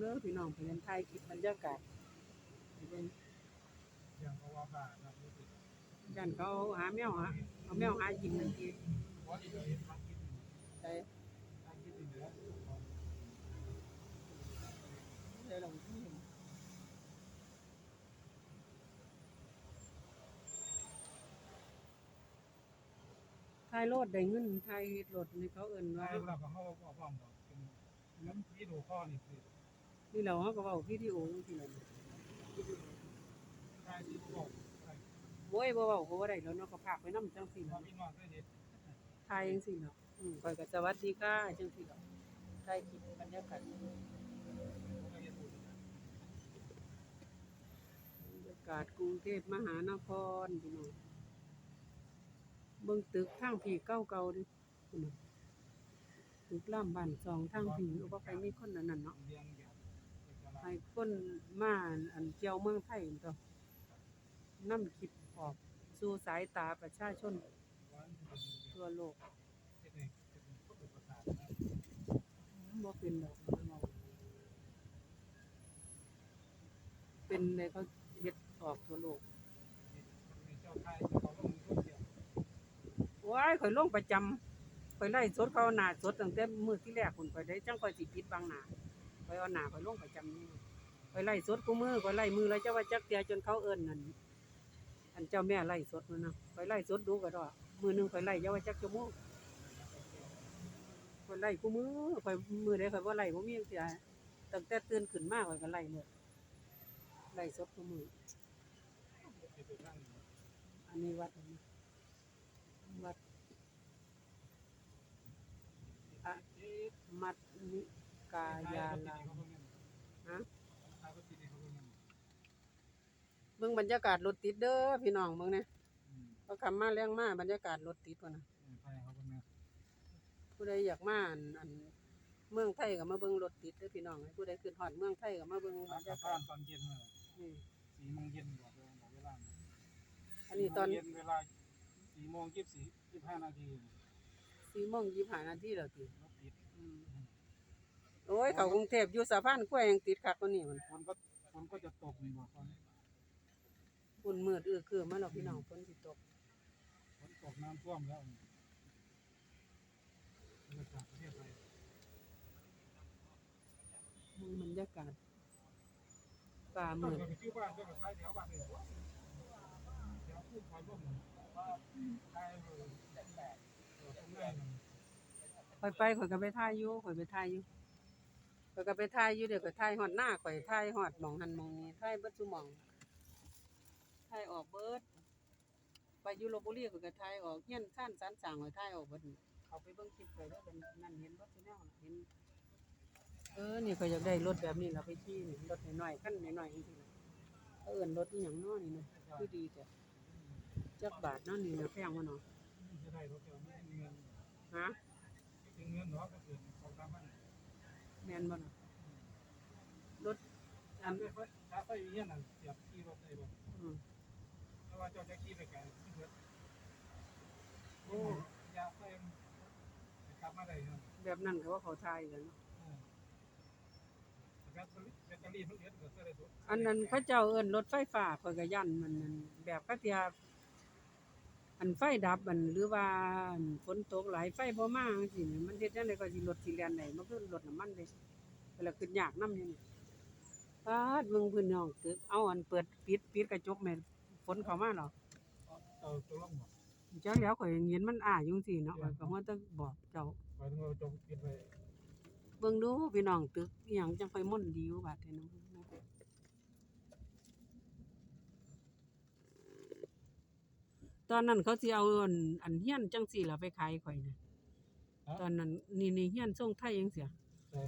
เด้อพี่น้องไปเรียนไทยคลิปบรรยากาศไปเบิ่งอย่างเพราะว่าบ้านเรารู้สึกยันเขาหาแมวหาเอาแมวหากินนั่นทีว่าที่เราเห็นทางคิดได้ทางหนือได้ลองที่เห็นทายโลดได้เงินทายโลดนี่เขาเอิ้นว่าว่าเราเขาเขาบอกว่าเป็นน้ำที่ดูข้อนี่คือ นี่เราเขาก็เว้าวิดีโอจังซี่แหละใช่ที่บอกใช่โว้ยบ่เว้าก็บ่ได้แล้วเนาะก็พากไปนำจังซี่ว่าเนาะพี่น้องได้เห็นทายจังซี่เนาะอืมข้อยก็สวัสดีค่ะจังซี่เนาะทายคลิปบรรยากาศบรรยากาศกรุงเทพมหานครพี่น้องเบิ่งตึกทางผีเก่าๆดิพี่น้องตึกล่ามบ้านสองทางผีบ่ไปมีคนอันนั้นเนาะ เรียงแบบ ให้คนมาอันเกี่ยวเมืองไทยตัวนำคลิปออกสู่สายตาประชาชน ทั่วโลกเป็นเป็นผู้ดูประสาทนะบ่เป็นดอกเป็นเลยเขาเฮ็ดออกทั่วโลกว้ายเขาลงทุนเดียวว้ายข่อยลงประจำข่อยไล่สดเขาหนาสดตั้งแต่มือที่แรกพุ่นข่อยได้จังข่อยสิปิดบางหนา อยเอาหนาข่อยลงประจำนี่ข่อยไล่สดกูมือข่อยไล่มือแล้วเจ้าว่าจักเตียจนเขาเอิ้นนั่นอันเจ้าแม่ไล่สดนั่นนะข่อยไล่สดดูก็ดอกมือหนึงข่อยไล่เจ้าว่าจักชั่วโมงข่อยไล่กูมือข่อยมือใดข่อยบ่ไล่บ่มีจังซี่ตั้งแต่ตื่นขึ้นมาข่อยก็ไล่เลยไล่สดกูมือ อันนี้วัดอันนี้วัดอะมัดนิ กายาลามฮะเบิ่งบรรยากาศรถติดเด้อพี่น้องเบิ่งเนี่ยเขาขับมาแรงมาบรรยากาศรถติดวะนะผู้ใดอยากมาอันอันเมืองไทยก็มาเบิ่งรถติดเด้อพี่น้องให้ผู้ใดขึ้นฮอดเมืองไทยก็มาเบิ่งบรรยากาศตอนเย็นนี่สี่โมงเย็นบอกบอกเวลาอันนี้ตอนเย็นเวลาสี่โมงยี่สิบสี่ยี่สิบห้านาที4โมง25นาทีแล้วติรถติดอืม โอ้ยเข้ากรุงเทพอยู่สะพานกล้วยยังติดคักกว่านี้มันฝนก็ฝนก็จะตกนี่บอกตอนนี้ฝุ่นมืดอื้อคือมาแล้วพี่น้องฝนสิตกฝนตกน้ำท่วมแล้วบรรยากาศประเทศไทยมึงบรรยากาศป่าเมื่มือดไปที่บ้านก็ไปท้ายแถวบ้านเลยแถวพูดคอยร่วมว่าท้ายเลยแตกๆตรงนั้นข่อยไปข่อยก็ไปถ่ายอยู่ข่อยไปถ่ายอยู่ ข่อยก็ไปถ่ายอยู่เดี๋ยวข่อยถ่ายฮอดหน้าข่อยถ่ายฮอดหมองหันหมองนี้ถ่ายเบิดซุหมองถ่ายออกเบิด ไปอยู่ลพบุรีข่อยก็ถ่ายออกเฮียนซ่านสานสร้างข่อยถ่ายออกเบิดเขาไปเบิ่งคลิปข่อยแล้วเป็นนั่นเห็นบ่ที่แนวน่ะเห็น เออ นี่ข่อยอยากได้รถแบบนี้ล่ะไปขี่นี่รถน้อยๆคันน้อยๆจังซี่ล่ะเขาเอิ้นรถอีหยังเนาะนี่นะคือดีแต่จักบาทเนาะนี่นะแพงบ่เนาะจะได้รถเดียวไม่มีเงินฮะถึงเงินเนาะก็คือเขาทำมัน แม่นบ่เนาะรถอันนี้ถ้าไปเยี่ยนนั่นเสียบขี่รถได้บ่อืมเพราะว่าเจ้าจะขี่ไปไกลที่เบิดโอ้ยาไปกลับมาได้เนาะแบบนั้นก็ว่าเขาทายกันเนาะแบตเตอรี่แบตเตอรี่มันเหลือเกิดอะไรตัวอันนั้นเขาเจ้าเอิ้นรถไฟฟ้าข่อยก็ยันมันนั่นแบบเขาเทีย อันไฟดับอันหรือว่าอันฝนตกหลายไฟบ่มาจังซี่นี่มันเฮ็ดจังไดก็สิรถสิแล่นได้มันคือรถน้ำมันเด้เวลาขึ้นยากนำอยู่นี่ปาดเบิ่งพื้นน้องตึกเอาอันเปิดปิดปิดกระจกแม่นฝนเข้ามาเหรอเออตัวลงบ่จักแล้วข่อยเห็นมันอ้าอยู่จังซี่เนาะข่อยก็ฮู้แต่บอกเจ้าไปถึงเราจงปิดไปเบิ่งดูพี่น้องตึกอีหยังจังค่อยม่วนดีอยู่บาดนี้เนาะ ตอนนั้นเขาสิเอาอันอันเฮียนจังซี่ล่ะไปขายข่อยน่ะตอนนั้น นี่นี่เฮียนทรงไทยจังซี่ใช่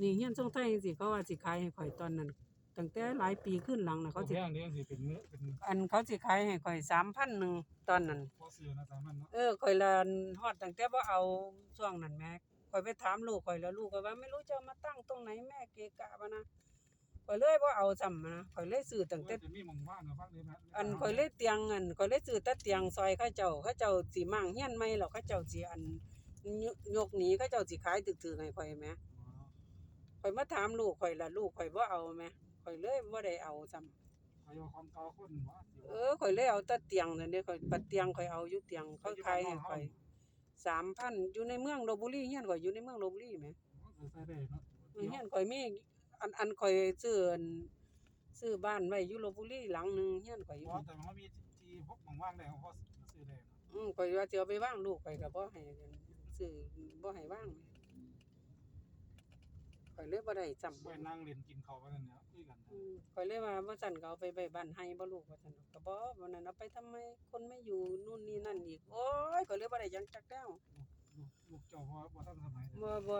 นี่เฮียนทรงไทยจังซี่เขาว่าสิขายให้ข่อยตอนนั้นตั้งแต่หลายปีขึ้นหลังน่ะเขาเขาสิสิแพงนี่สิเป็นเนื้อเป็นอันเขาสิขายให้ข่อย3,000นึงตอนนั้น พอซื้อนะสามันเนาะเออข่อยละฮอดตั้งแต่บ่เอาช่วงนั้นแหม่ข่อยไปถามลูกข่อยแล้วลูกก็ว่าไม่รู้จะเอามาตั้งตรงไหนแม่เกะกะบ่นะ ข่อยเลยบ่เอาซ้ำนะข่อยเลยซื้อตั้งแต่จะมีหม่องว่างนะฟังได้ไหมอันข่อยเลยเตียงอันข่อยเลยซื้อแต่เตียงซอยเขาเจ้าเขาเจ้าสิมั่งเฮียนใหม่แล้วเขาเจ้าสิอันยยกหนีเขาเจ้าสิขายตึกๆให้ข่อยแหมข่อยมาถามลูกข่อยล่ะลูกข่อยบ่เอาแหมข่อยเลยบ่ได้เอาซ้ำ ขอยเอาความเก่าคนว่าสิเออข่อยเลยเอาแต่เตียงนั่นเด้ข่อยปัดเตียงข่อยเอาอยู่เตียงเขาขายให้ข่อย3,000อยู่ในเมืองลพบุรีเฮียนข่อยอยู่ในเมืองลพบุรีแหมใส่ได้เนาะเฮียนข่อยมี อันอันข่อยซื้ออันซื้อบ้านไว้อยู่ลพบุรีหลังหนึงเฮียนข่อยอยู่เพราะแต่มันมีที่พกว่างๆได้เขาก็ซื้อได้เนาะอืมข่อยว่าสิเอาไปวางลูกข่อยก็บ่ให้ซื้อบ่ให้วางข่อยเลยบ่ได้จำไปนั่งเล่นกินข้าวกันเนี่ยคุยกันอืมข่อยเลยว่าว่าซั่นก็เอาไปไว้บ้านให้บ่ลูกว่าซั่นก็บ่วันนั้นเอาไปทำไมคนไม่อยู่นู่นนี่นั่นอีกโอ้ยข่อยเลยบ่ได้หยังจักแก้วลูกลูกเจ้าพ่อบ่ทันสมัยบ่บ่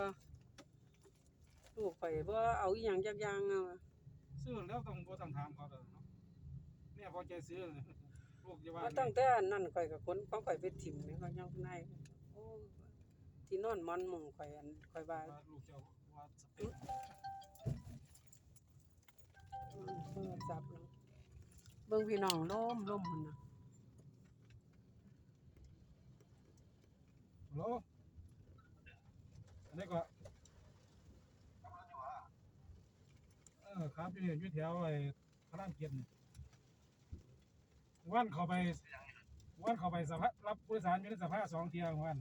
ลูกข่อยบ่เอาอีหยังจักอย่างอะซื้อแล้วต้องบ่ต้องถามเขาเด้อเนาะเนี่ยพอใจซื้อลูกจะว่าว่าตั้งแต่นั้นข่อยก็คนของข่อยไปถิ่มนี่เขายังนายโอ้ที่นอนหมอนมุงข่อยอันข่อยว่าลูกเจ้าว่าสเปคอืมโทรศัพท์เนาะเบิ่งพี่น้องล้มล้มหั่นน่ะฮัลโหลอันนี้ก็เออครับอยู่เนี่ยอยู่แถวไอ้พระรามเกียรตินี่วันเข้าไปวันเข้าไปสภารับผู้โดยสารอยู่ในสภาสองเที่ยวัน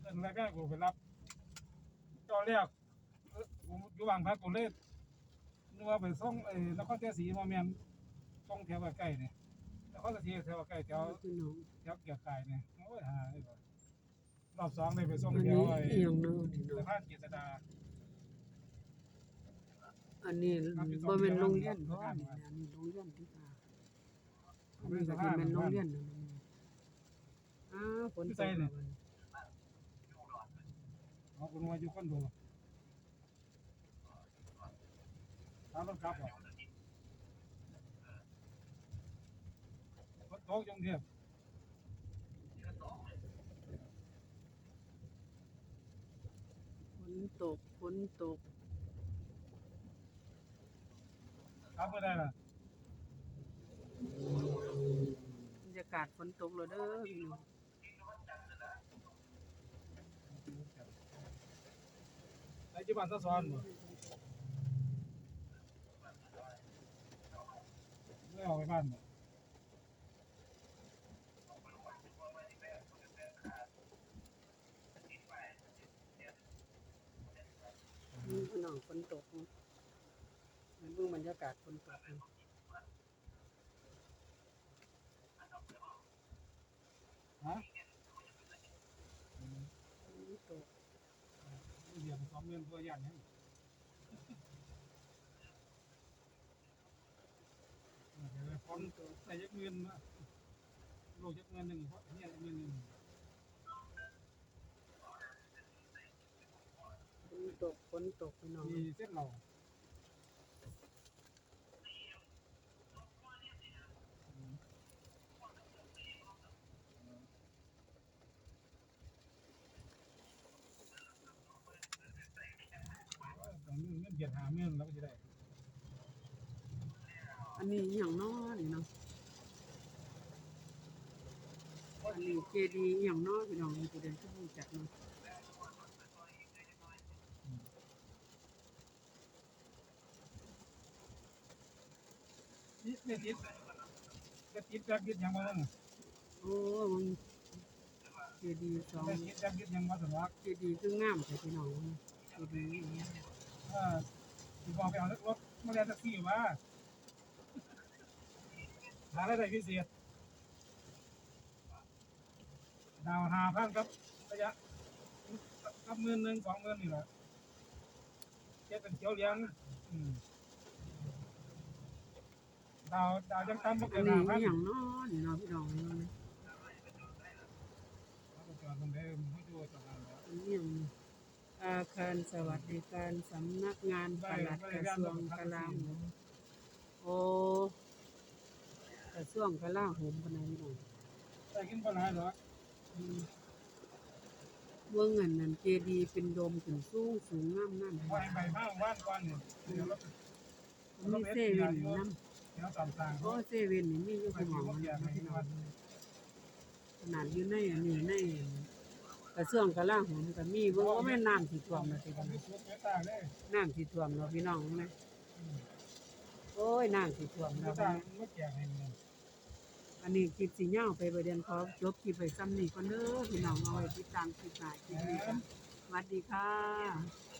เอิ้นแรกๆกูไปรับตอนแรกเอ้อผมอยู่วางพักกูเลยนึกว่าไปส่งไอ้นครเทศศรีมาแม่นส่งแถวใกล้ๆนี่นครเทศศรีแถวใกล้แถวพี่น้องแถวเกียรติกายเนี่ยโอ้ยหาเลยบ่รอบสองเลยไปส่งอันแถนี้วไอ้อีหยังเนาะพี่น้อสะงพานเกียรติดา อันนี้บ่แม่นโรงเรียนบ่นี่อันนี้โรงเรียนที่ว่าอันนี้ก็สิแม่นโรงเรียนนั่นน่ะอ้าวฝนตกแล้วบัดนี้เอาคนมาอยู่คอนโดถามรถกลับบ่รถโต๊ะยังเทียบฝนตกฝนตก กลับบ่ได้ล่ะบรรยากาศฝนตกแล้วเด้อพี่น้องไอ้จีบันตะซอนบ่ไม่เอาไปบ้านบ่นี่พี่น้องฝนตก นี่เบิ่งบรรยากาศฝนตกนี่ฮะฝนตกเดี๋ยวสองเงินตัวยันให้เดี๋ยวคนใส่ยักเงินมาลูกยักเงินหนึ่งเพราะเนี่ยเงินหนึ่งฝนตกฝนตกพี่น้องมีเส้นเราต้อง เงินเกียรหาเงินแล้วก็จะได้อันนี้อหย่างน้อนี่เนาะอันนี้เจดีย์อหย่างน้อพี่น้องนี่ผู้เดินที่รู้จักเนาะติดไม่ติดจะติดจักติดยังมาบ้างโอ้มึงเจดีย์สองไม่ติดจักติดยังมาสมัครเจดีย์คืองามแต่พี่น้องเจดีย์อ่า ที่บอกไปเอารถมาเรียนแท็กซี่มาหาอะไรพิเศษ ดาวหาพันครับ ระยะกับเงินหนึ่งสองเงินนี่แหละเจ๊เป็นเขียวเหลี้ยงอืมดาวดาวยังต่ำบ่อัเกินนนี้ห้าพัอนหย่างน้อนี่เนาะพี่น้องนี่เนาะจอดตรงไหนไม่ดูจอดตรงไหนอันนี้อหย่าง อาคารสวัสดิการสำนักงานปลัดกระทรวงกลาโหมโอ้กระทรวงกลาโหมปานนั้นพี่น้องแต่กินปัญหาเหรออืมเบื้องเงินนั่นเจดีย์เป็นโดมขึ้นสูงสูงงามนั่นว่าให้ไปบ้างว่านก่อนเนี่ยเดี๋ยวเรามีเซเว่นอยู่นำเดี๋ยวตามทางโอ้เซเว่นนี่มีอยู่สมองมันนะพี่น้องขนาดอยู่ในอันนี้ใน กระทรวงกลาโหมก็มีเบิ่งว่าแม่นน้ำที่ท่วมแล้วสิทำให้สุดเมตตาเลยน้ำที่ท่วมเนาะพี่น้องนะโอ้ยน้ำที่ท่วมเนาะอันนี้คลิปสิยาไปประเด็นขอลบคลิปไปซ้ำนี้ก่อนเด้อพี่น้องเอาไว้ติดตามคลิปหน้าคลิปนี้สวัสดีค่ะ